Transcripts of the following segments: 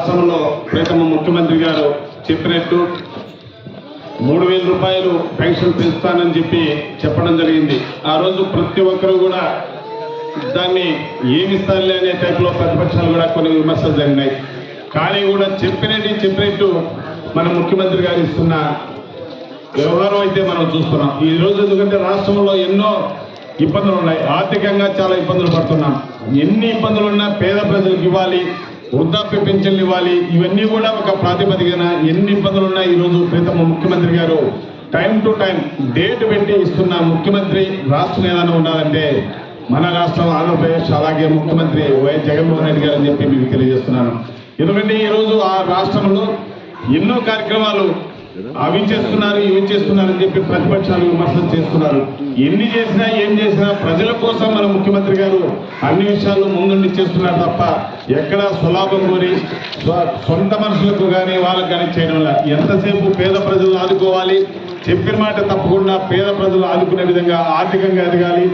రాష్ట్రంలో ప్రీతమ ముఖ్యమంత్రి గారు చెప్పినట్టు మూడు వేల రూపాయలు పెన్షన్ పెంచుతానని చెప్పి చెప్పడం జరిగింది. ఆ రోజు ప్రతి ఒక్కరూ కూడా దాన్ని ఏమి ఇస్తారులే అనే టైప్లో ప్రతిపక్షాలు కూడా కొన్ని విమర్శలు జరిగినాయి. కానీ కూడా చెప్పినట్టు చెప్పినట్టు మన ముఖ్యమంత్రి గారు ఇస్తున్న వ్యవహారం అయితే మనం చూస్తున్నాం. ఈ రోజు ఎందుకంటే రాష్ట్రంలో ఎన్నో ఇబ్బందులు ఉన్నాయి. ఆర్థికంగా చాలా ఇబ్బందులు పడుతున్నాం. ఎన్ని ఇబ్బందులు ఉన్నా పేద ప్రజలకు ఇవ్వాలి. వృద్ధాప్య పెన్షన్లు ఇవ్వాలి. ఇవన్నీ కూడా ఒక ప్రాతిపదికన ఎన్ని ఇబ్బందులు ఉన్నా ఈ రోజు ప్రీతమ ముఖ్యమంత్రి గారు. టైం టు టైం డేట్ పెట్టి ఇస్తున్న ముఖ్యమంత్రి రాష్ట్రం ఏదైనా ఉండాలంటే మన రాష్ట్రం ఆంధ్రప్రదేశ్ అలాగే ముఖ్యమంత్రి వైఎస్ జగన్మోహన్ రెడ్డి గారు అని చెప్పి మీకు తెలియజేస్తున్నాను. ఎందుకంటే ఈ రోజు ఆ రాష్ట్రంలో ఎన్నో కార్యక్రమాలు అవి చేస్తున్నారు ఇవి చేస్తున్నారు అని చెప్పి ప్రతిపక్షాలు విమర్శలు చేస్తున్నారు. ఎన్ని చేసినా ఏం చేసినా ప్రజల కోసం మన ముఖ్యమంత్రి గారు అన్ని విషయాలు ముందుండి చేస్తున్నారు తప్ప ఎక్కడ సులాభం కోరి సొంత మనుషులకు కానీ వాళ్ళకు కానీ చేయడం వల్ల ఎంతసేపు పేద ప్రజలు ఆదుకోవాలి? చెప్పిన మాట తప్పకుండా పేద ప్రజలు ఆదుకునే విధంగా ఆర్థికంగా ఎదగాలి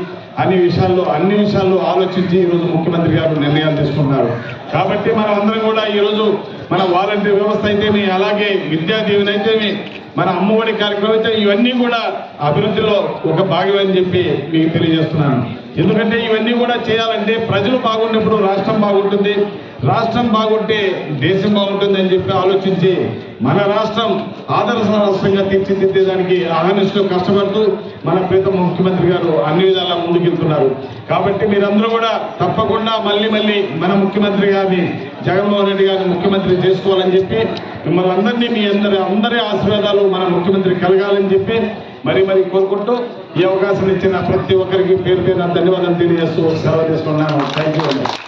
అన్ని విషయాల్లో అన్ని విషయాల్లో ఆలోచించి ఈరోజు ముఖ్యమంత్రి గారు నిర్ణయాలు తీసుకున్నారు. కాబట్టి మనం అందరం కూడా ఈరోజు మన వాలంటీర్ వ్యవస్థ అయితేమి అలాగే విద్యా దీవెన అయితేమి మన అమ్మఒడి కార్యక్రమం ఇవన్నీ కూడా అభివృద్ధిలో ఒక భాగం అని చెప్పి మీకు తెలియజేస్తున్నాను. ఎందుకంటే ఇవన్నీ కూడా చేయాలంటే ప్రజలు బాగున్నప్పుడు రాష్ట్రం బాగుంటుంది. రాష్ట్రం బాగుంటే దేశం బాగుంటుంది అని చెప్పి ఆలోచించి మన రాష్ట్రం ఆదర్శ రాష్ట్రంగా తీర్చిదిద్దేదానికి ఆహ్వానిస్తూ కష్టపడుతూ మన ప్రీతం ముఖ్యమంత్రి గారు అన్ని విధాలా ముందుకెళ్తున్నారు. కాబట్టి మీరందరూ కూడా తప్పకుండా మళ్ళీ మళ్ళీ మన ముఖ్యమంత్రి గారిని జగన్మోహన్ రెడ్డి గారిని ముఖ్యమంత్రి చేసుకోవాలని చెప్పి మిమ్మల్ని అందరినీ మీ అందరి అందరి ఆశీర్వాదాలు మన ముఖ్యమంత్రి కలగాలని చెప్పి మరి మరి కోరుకుంటూ ఈ అవకాశం ఇచ్చిన ప్రతి ఒక్కరికి పేరు పేరు ధన్యవాదాలు తెలియజేస్తూ సెలవు తీసుకున్నాను థ్యాంక్ యూ